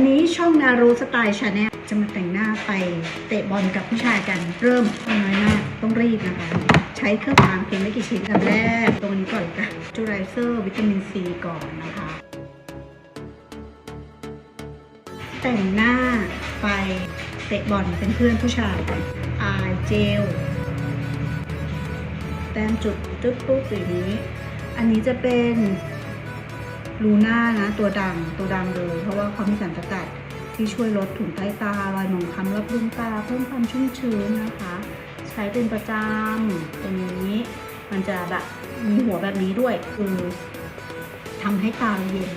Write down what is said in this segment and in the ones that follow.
วันนี้ช่องนารูสไตล์ชาแนลจะมาแต่งหน้าไปเตะบอลกับผู้ชายกัน เริ่มน้อยมากต้องรีบนะคะ ใช้เครื่องสำอางเพียงไม่กี่ชิ้นกันแรกตรงนี้ก่อนกันจูไรเซอร์วิตามินซีก่อนนะคะ แต่งหน้าไปเตะบอลเป็นเพื่อนผู้ชายอายเจลแต้มจุดจุดปุ๊บอย่างนี้ อันนี้จะเป็น ลูน่านะ ตัวดังตัวดังเลย เพราะว่าเขามีสารสกัดที่ช่วยลดถุงใต้ตา รอยหมองคล้ำรับดวตา เพิ่มความชุ่มชื้นนะคะ ใช้เป็นประจำตรงนี้มันจะแบบมีหัวแบบนี้ด้วย คือทำให้ตาเย็น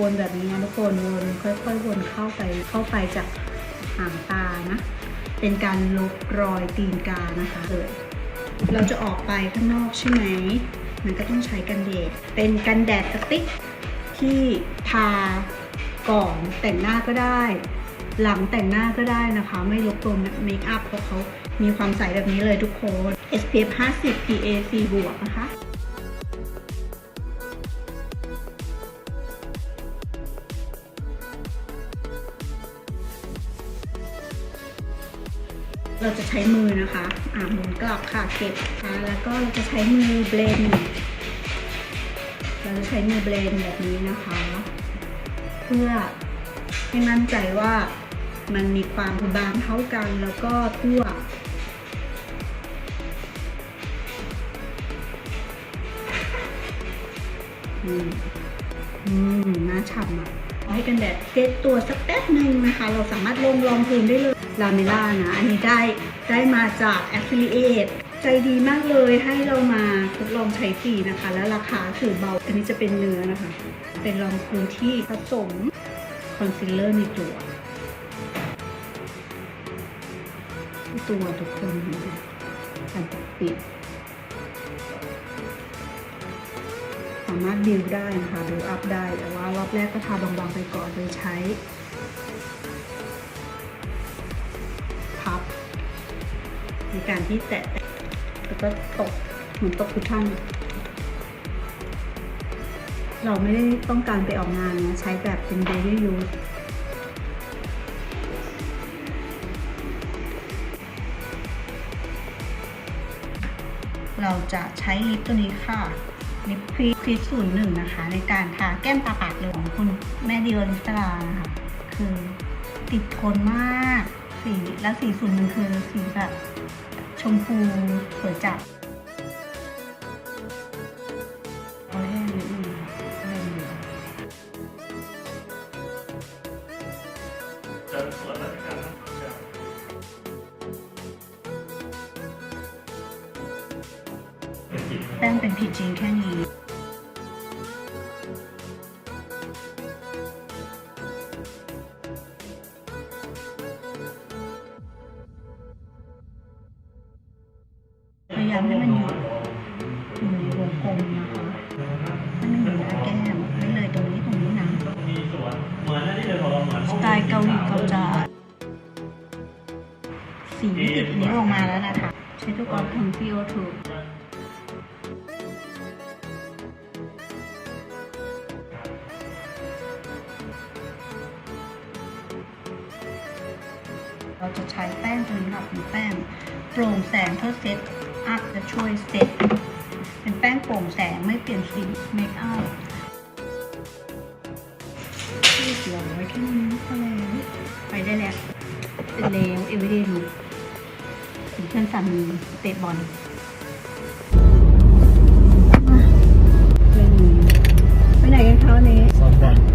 วนแบบนี้นะทุกคนวนค่อยๆ วนเข้าไปเข้าไปจากหางตานะ เป็นการลบรอยตีนกานะคะเลยเราจะออกไปข้างนอกใช่ไหม มันก็ต้องใช้กันแดด เป็นกันแดดสติ๊กที่ทาก่อนแต่งหน้าก็ได้ หลังแต่งหน้าก็ได้นะคะ ไม่ลบกวนเมคอัพเพราะเขามีความใสแบบนี้เลยทุกคน SPF 50 PA 4บวกนะคะ เราจะใช้มือนะคะอ่าหมุนกลับค่ะเก็บค่ะแล้วก็เราจะใช้มือเบลนเราจะใช้มือเบลนแบบนี้นะคะ เพื่อให้มั่นใจว่ามันมีความบางเท่ากันแล้วก็ทั่วอืมอืมน่าฉ่ำอะให้กันแดดเซตตัวสักแป๊บหนึ่งนะคะ เราสามารถลงรองพื้นได้เลย ลาเมล่านะ อันนี้ได้ได้มาจาก Affiliate ใจดีมากเลยให้เรามาทดลองใช้ฟรีนะคะ และราคาถือเบา อันนี้จะเป็นเนื้อนะคะ เป็นรองพื้นที่ผสมคอนซีลเลอร์ในตัวตัวทุกคนนะการปกปิด สามารถบิวได้นะคะบิวอัพได้ แต่ว่ารอบแรกก็ทาบางๆไปก่อนโดยใช้ ในการที่แตะแล้วก็ตกเหมือนตกคุชชั่นเราไม่ได้ต้องการไปออกงานนะ ใช้แบบเป็น daily use เราจะใช้ลิปตัวนี้ค่ะ ลิปครีครีศูนย์หนึ่งนะคะ ในการทาแก้มตาปากเลยของคุณแม่ดิวลิสลานะคะ คือติดทนมาก สีแล้วสีศูนย์หนึ่งคือสีแบบชมพูสวยจัดเอาแห้งนิดนึงค่ะแห้งเหลืองจะตรวจราชการจะแป้งเป็นพีจีแค่นี้ายามให้มันอยู่อยู่ในวงกลมนะคะให้มันอยู่หน้าแก้มไม่เลยตรงนี้ตรงนี้นะสไตล์เกาหลีเขาจะสีติดนี้วออกมาแล้วนะคะ ใช้ตัวกรองทางซีโอทูเราจะใช้แป้งตัวนี้ค่ะเป็นแป้งโปร่งแสงเพื่อเซต อัพจะช่วยเซตเป็นแป้งโปร่งแสงไม่เปลี่ยนสีเมคอัพที่เหลือไว้แค่นี้ก็แล้วไปได้แล้วเสร็จแล้วเอเวอร์เดย์ลุกถึงเพื่อนสามีเตะบอลไปไหนกันเขาเนี้ซ้อมบอล